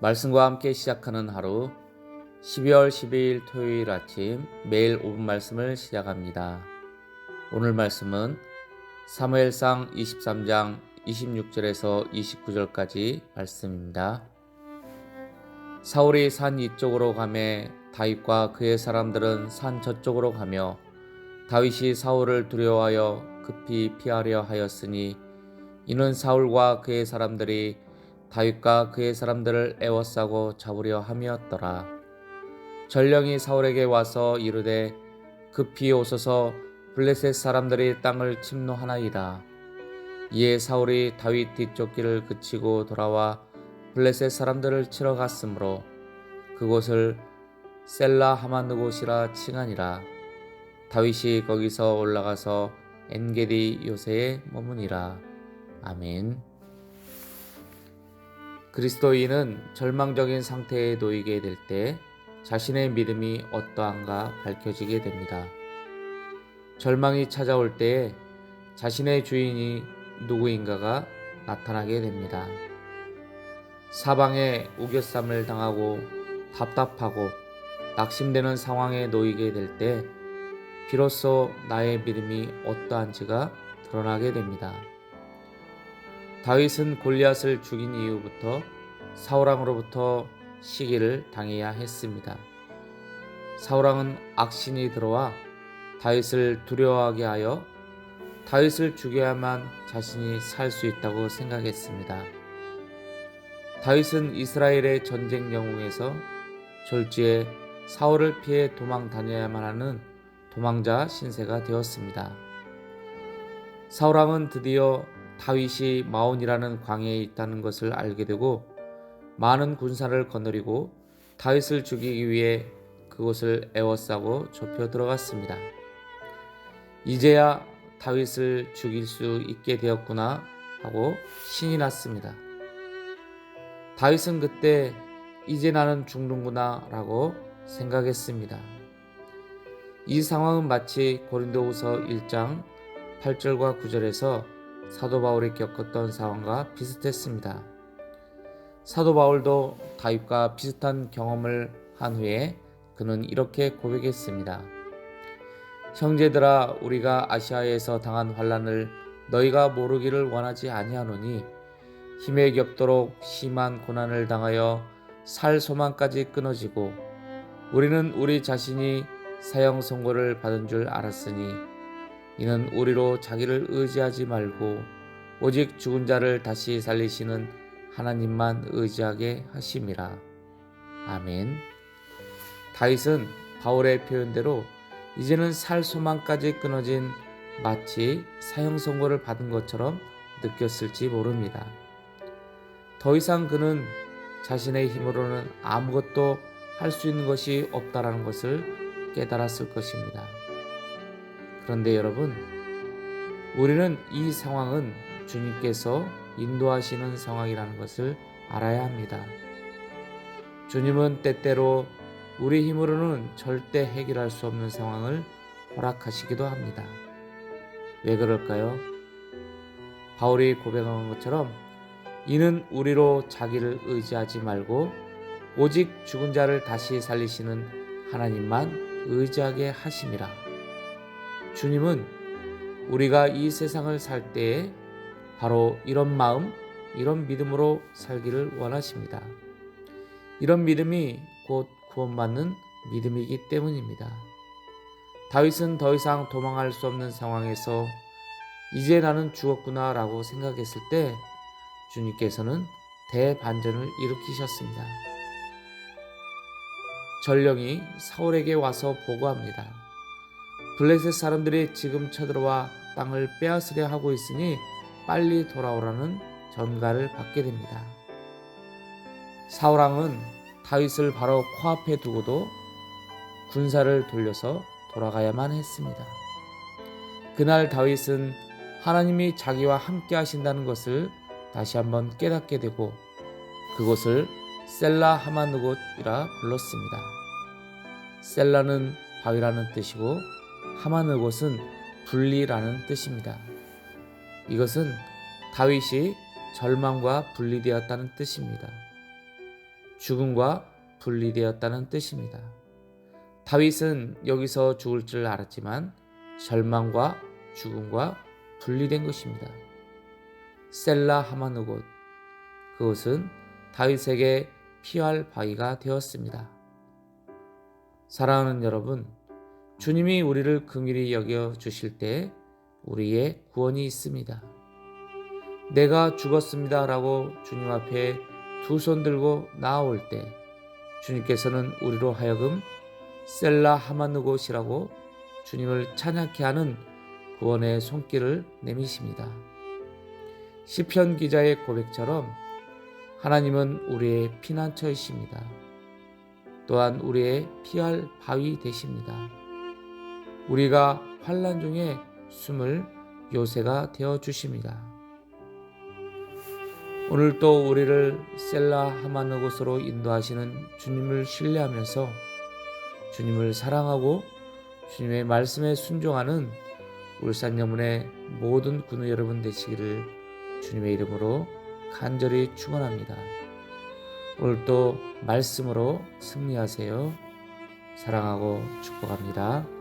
말씀과 함께 시작하는 하루 12월 12일 토요일 아침 매일 5분 말씀을 시작합니다. 오늘 말씀은 사무엘상 23장 26절에서 29절까지 말씀입니다. 사울이 산 이쪽으로 가매 다윗과 그의 사람들은 산 저쪽으로 가며 다윗이 사울을 두려워하여 급히 피하려 하였으니 이는 사울과 그의 사람들이 다윗과 그의 사람들을 애워싸고 잡으려 함이었더라. 전령이 사울에게 와서 이르되 급히 오소서 블레셋 사람들이 땅을 침노하나이다. 이에 사울이 다윗 뒤쪽 길을 그치고 돌아와 블레셋 사람들을 치러 갔으므로 그곳을 셀라 하만느곳이라 칭하니라. 다윗이 거기서 올라가서 엔게디 요새에 머무니라. 아멘. 그리스도인은 절망적인 상태에 놓이게 될 때 자신의 믿음이 어떠한가 밝혀지게 됩니다. 절망이 찾아올 때에 자신의 주인이 누구인가가 나타나게 됩니다. 사방에 우겨쌈을 당하고 답답하고 낙심되는 상황에 놓이게 될 때 비로소 나의 믿음이 어떠한지가 드러나게 됩니다. 다윗은 골리앗을 죽인 이후부터 사울왕으로부터 시기를 당해야 했습니다. 사울왕은 악신이 들어와 다윗을 두려워하게 하여 다윗을 죽여야만 자신이 살 수 있다고 생각했습니다. 다윗은 이스라엘의 전쟁 영웅에서 졸지에 사울을 피해 도망 다녀야만 하는 도망자 신세가 되었습니다. 사울왕은 드디어 다윗이 마온이라는 광야에 있다는 것을 알게 되고 많은 군사를 거느리고 다윗을 죽이기 위해 그곳을 애워싸고 좁혀 들어갔습니다. 이제야 다윗을 죽일 수 있게 되었구나 하고 신이 났습니다. 다윗은 그때 이제 나는 죽는구나 라고 생각했습니다. 이 상황은 마치 고린도후서 1장 8절과 9절에서 사도 바울이 겪었던 상황과 비슷했습니다. 사도 바울도 다윗과 비슷한 경험을 한 후에 그는 이렇게 고백했습니다. 형제들아 우리가 아시아에서 당한 환란을 너희가 모르기를 원하지 아니하노니 힘에 겹도록 심한 고난을 당하여 살 소망까지 끊어지고 우리는 우리 자신이 사형 선고를 받은 줄 알았으니 이는 우리로 자기를 의지하지 말고 오직 죽은 자를 다시 살리시는 하나님만 의지하게 하심이라. 아멘. 다윗은 바울의 표현대로 이제는 살 소망까지 끊어진 마치 사형 선고를 받은 것처럼 느꼈을지 모릅니다. 더 이상 그는 자신의 힘으로는 아무것도 할 수 있는 것이 없다라는 것을 깨달았을 것입니다. 그런데 여러분, 우리는 이 상황은 주님께서 인도하시는 상황이라는 것을 알아야 합니다. 주님은 때때로 우리 힘으로는 절대 해결할 수 없는 상황을 허락하시기도 합니다. 왜 그럴까요? 바울이 고백한 것처럼 이는 우리로 자기를 의지하지 말고 오직 죽은 자를 다시 살리시는 하나님만 의지하게 하심이라. 주님은 우리가 이 세상을 살 때에 바로 이런 마음, 이런 믿음으로 살기를 원하십니다. 이런 믿음이 곧 구원받는 믿음이기 때문입니다. 다윗은 더 이상 도망할 수 없는 상황에서 이제 나는 죽었구나 라고 생각했을 때 주님께서는 대반전을 일으키셨습니다. 전령이 사울에게 와서 보고합니다. 블레셋 사람들이 지금 쳐들어와 땅을 빼앗으려 하고 있으니 빨리 돌아오라는 전가를 받게 됩니다. 사울왕은 다윗을 바로 코앞에 두고도 군사를 돌려서 돌아가야만 했습니다. 그날 다윗은 하나님이 자기와 함께 하신다는 것을 다시 한번 깨닫게 되고 그곳을 셀라 하마느곳이라 불렀습니다. 셀라는 바위라는 뜻이고 하마느곳은 분리라는 뜻입니다. 이것은 다윗이 절망과 분리되었다는 뜻입니다. 죽음과 분리되었다는 뜻입니다. 다윗은 여기서 죽을 줄 알았지만 절망과 죽음과 분리된 것입니다. 셀라 하마느 곳 그것은 다윗에게 피할 바위가 되었습니다. 사랑하는 여러분, 주님이 우리를 긍휼히 여겨 주실 때 우리의 구원이 있습니다. 내가 죽었습니다라고 주님 앞에 두 손 들고 나아올 때 주님께서는 우리로 하여금 셀라 하마느 곳이라고 주님을 찬양케 하는 구원의 손길을 내미십니다. 시편 기자의 고백처럼 하나님은 우리의 피난처이십니다. 또한 우리의 피할 바위 되십니다. 우리가 환란 중에 숨을 요새가 되어 주십니다. 오늘 또 우리를 셀라 하마느 곳으로 인도하시는 주님을 신뢰하면서 주님을 사랑하고 주님의 말씀에 순종하는 울산 여문의 모든 군우 여러분 되시기를 주님의 이름으로 간절히 축원합니다. 오늘도 말씀으로 승리하세요. 사랑하고 축복합니다.